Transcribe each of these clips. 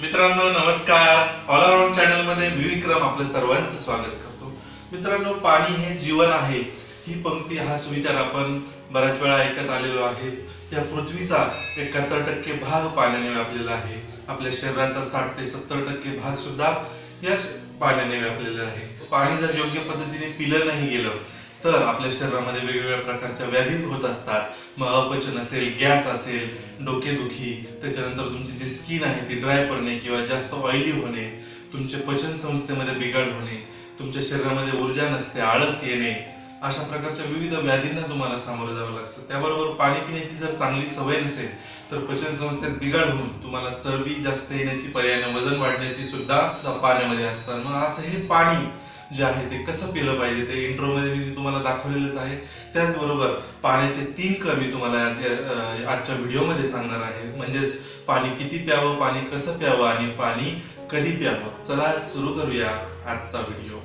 मित्रांनो नमस्कार. All around चॅनलमध्ये मी विक्रम आपलं सर्वांचं स्वागत करतो. मित्रांनो पाणी हे जीवन आहे. ही पंक्ती हा सुविचार आपण बऱ्याच वेळा ऐकत आलेलो आहे. या पृथ्वीचा एकाहत्तर टक्के भाग पाण्याने व्यापलेला आहे. आपल्या शरीराचा साठ ते सत्तर टक्के भाग सुद्धा या पाण्याने व्यापलेला आहे. पाणी जर योग्य पद्धतीने पिलं नाही गेलं तर आपल्या शरीरामध्ये वेगवेगळ्या प्रकारच्या व्याधी होत असतात. मग अपचन असेल गॅस असेल डोकेदुखी त्याच्यानंतर तुमची जी स्किन आहे ती ड्राय पडणे किंवा जास्त ऑइली होणे तुमचे पचन संस्थेमध्ये बिघाड होणे तुमच्या शरीरामध्ये ऊर्जा नसते आळस येणे अशा प्रकारच्या विविध व्याधींना तुम्हाला सामोरं जावं लागतं. त्याबरोबर पाणी पिण्याची जर चांगली सवय नसेल तर पचन संस्थेत बिघाड होऊन तुम्हाला चरबी जास्त येण्याची पर्यायाने वजन वाढण्याची सुद्धा पाण्यामध्ये असतात. मग असं हे पाणी जे आहे ते कसं पिलं पाहिजे ते इंट्रोमध्ये मी तुम्हाला दाखवलेलंच आहे. त्याचबरोबर पाण्याचे तीन कमी तुम्हाला आजच्या व्हिडिओमध्ये सांगणार आहे. म्हणजेच पाणी किती प्यावं पाणी कसं प्यावं आणि पाणी कधी प्यावं. चला सुरू करूया आजचा व्हिडिओ.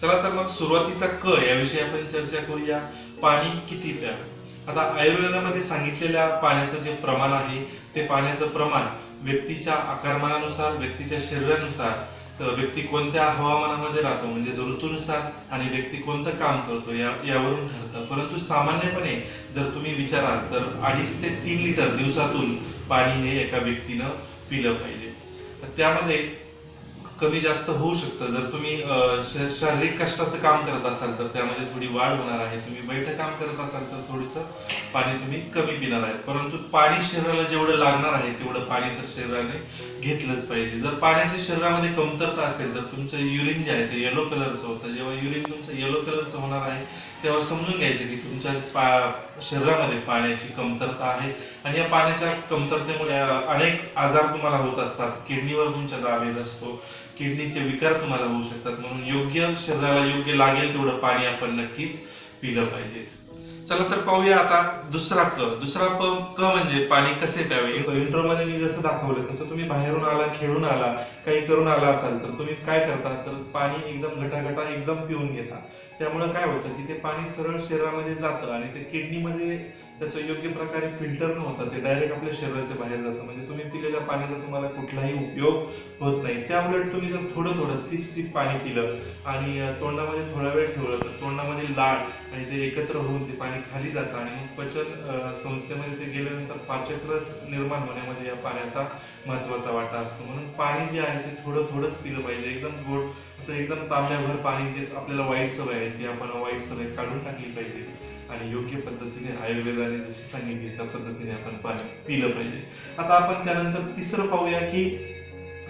चला तर मग सुरुवातीचा क याविषयी आपण चर्चा करूया. पाणी किती प्यावं. आता आयुर्वेदामध्ये सांगितलेल्या पाण्याचं जे प्रमाण आहे ते पाण्याचं प्रमाण व्यक्तीच्या आकारमानानुसार व्यक्तीच्या शरीरानुसार तर व्यक्ती कोणत्या हवामानामध्ये राहतो? म्हणजे ऋतूनुसार आणि व्यक्ती कोणतं काम करतो या यावरून ठरतं. परंतु सामान्यपणे जर तुम्ही विचाराल तर अडीच ते तीन लिटर दिवसातून पाणी हे एका व्यक्तीनं पिलं पाहिजे. त्यामध्ये कमी जास्त होऊ शकतं. जर तुम्ही शारीरिक कष्टाचं काम करत असाल तर त्यामध्ये थोडी वाढ होणार आहे. तुम्ही बैठक काम करत असाल तर थोडंसं पाणी तुम्ही कमी पिणार आहे परंतु पाणी शरीराला जेवढं लागणार आहे तेवढं पाणी तर शरीराने घेतलंच पाहिजे. जर पाण्याच्या शरीरामध्ये कमतरता असेल तर तुमचं युरिन जे आहे ते येलो कलरचं होतं. जेव्हा युरिन तुमचं येलो कलरचं होणार आहे तेव्हा समजून घ्यायचं की तुमच्या पा शरीरामध्ये पाण्याची कमतरता आहे. आणि या पाण्याच्या कमतरतेमुळे अनेक आजार तुम्हाला होत असतात. किडनीवर तुमच्या दाबेल असतो. किडनीचे विकार तुम्हाला होऊ शकतात. म्हणून योग्य शरीराला योग्य लागेल तेवढं पाणी आपण नक्कीच पिलं पाहिजे. चला तर पाहूया आता दुसरा क. दुसरा प क म्हणजे पाणी कसे प्यावे? इंट्रो मध्ये मी जसं दाखवलं तसं तुम्ही बाहेरून आला खेळून आला काही करून आला असाल तर तुम्ही काय करता? तर पाणी एकदम घटाघटा एकदम पिऊन घेता. त्यामुळे काय होतं की ते पाणी सरळ शरीरामध्ये जातं आणि ते किडनीमध्ये त्याचं योग्य प्रकारे फिल्टर न होतं ते डायरेक्ट आपल्या शरीराच्या बाहेर जातं. म्हणजे तुम्ही पिलेल्या पाण्याचा तुम्हाला कुठलाही उपयोग होत नाही. त्यामुळे तुम्ही जर थोडं थोडं सिप सिप पाणी पिलं आणि तोंडामध्ये थोडा वेळ ठेवलं तर तोंडामध्ये लाळ आणि ते एकत्र होऊन ते पाणी खाली जातं आणि मग पचन संस्थेमध्ये ते गेल्यानंतर पाचक रस निर्माण होण्यामध्ये या पाण्याचा महत्त्वाचा वाटा असतो. म्हणून पाणी जे आहे ते थोडं थोडंच पिलं पाहिजे. एकदम गोड असं एकदम तांब्याभर पाणी जे आपल्याला वाईट सवय आहे ती आपण वाईट सवय काढून टाकली पाहिजे. आणि योग्य पद्धतीने आयुर्वेदाने जशी सांगितली त्या पद्धतीने आपण पाणी पिलं पाहिजे. आता आपण त्यानंतर तिसरं पाहूया की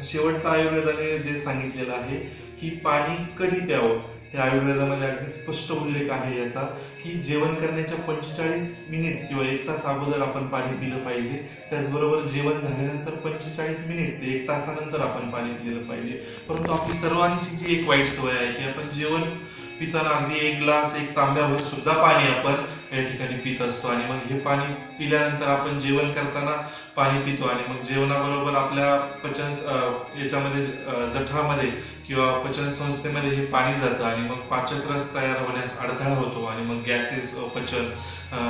शेवटचं आयुर्वेदाने जे सांगितलेलं आहे की पाणी कधी प्यावं? हे आयुर्वेदामध्ये अगदी स्पष्ट उल्लेख आहे याचा की जेवण करण्याच्या पंचेचाळीस मिनिट किंवा एक तास अगोदर आपण पाणी पिलं पाहिजे. त्याचबरोबर जेवण झाल्यानंतर पंचेचाळीस मिनिट ते एक तासानंतर आपण पाणी पिलेलं पाहिजे. परंतु आपली सर्वांची जी एक वाईट सवय आहे की आपण जेवण पिताना अगदी एक ग्लास एक तांब्यावर सुद्धा पाणी आपण या ठिकाणी पित असतो. आणि मग हे पाणी पिल्यानंतर आपण जेवण करताना पाणी पितो. आणि मग जेवणाबरोबर आपल्या पचन याच्यामध्ये जठरामध्ये किंवा पचन संस्थेमध्ये हे पाणी जातं. आणि मग पाचकरस तयार होण्यास अडथळा होतो. आणि मग गॅसेस अपचन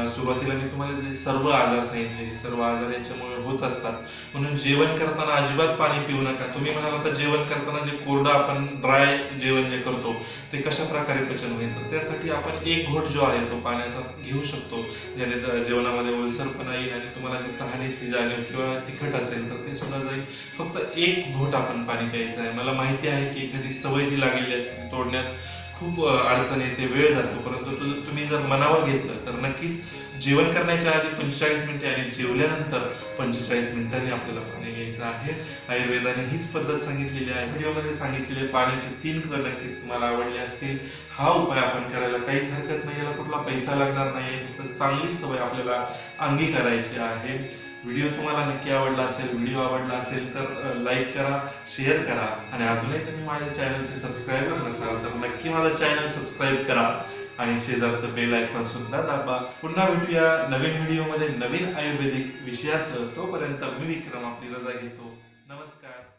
सुरुवातीला मी तुम्हाला जे सर्व आजार सांगितले हे सर्व आजार याच्यामुळे होत असतात. म्हणून जेवण करताना अजिबात पाणी पिऊ नका. तुम्ही म्हणाल आता जेवण करताना जे कोरडं आपण ड्राय जेवण जे करतो ते कशा प्रकारे पचन होईल. तर त्यासाठी आपण एक घोट जो आहे तो पाण्याचा घेऊ शकतो ज्याने जेवणामध्ये ओलसरपणा येईल आणि तुम्हाला जी तहानेची जाणीव किंवा तिखट असेल तर ते सुद्धा जाईल. फक्त एक घोट आपण पाणी प्यायचं आहे. मला माहिती आहे की एखादी सवय जी लागलेली असते तोडण्यास खूप अडचण येते वेळ जातो. परंतु तुम्ही जर मनावर घेतलं तर नक्कीच जेवण करण्याच्या आधी पंचेचाळीस मिनिटे आणि जेवल्यानंतर पंचेचाळीस मिनिटांनी आपल्याला पाणी घ्यायचं आहे. आयुर्वेदाने हीच पद्धत सांगितलेली आहे. व्हिडिओमध्ये सांगितलेले पाण्याचे तीन क नक्कीच तुम्हाला आवडले असतील. हा उपाय आपण करायला काहीच हरकत नाही. याला कुठला पैसा लागणार नाही फक्त चांगली सवय आपल्याला अंगी करायची आहे. व्हिडिओ तुम्हाला नक्की आवडला असेल व्हिडिओ आवडला असेल तर लाईक करा शेअर करा. आणि अजूनही तुम्ही माझ्या चॅनलचे सबस्क्रायबर नसाल तर नक्की माझा चॅनल सबस्क्राईब करा. आणि शेजारचं बेल आयकॉन सुद्धा दाबा. पुन्हा भेटूया नवीन व्हिडिओमध्ये नवीन आयुर्वेदिक विषयासह. तोपर्यंत मी विक्रम आपली रजा घेतो. नमस्कार.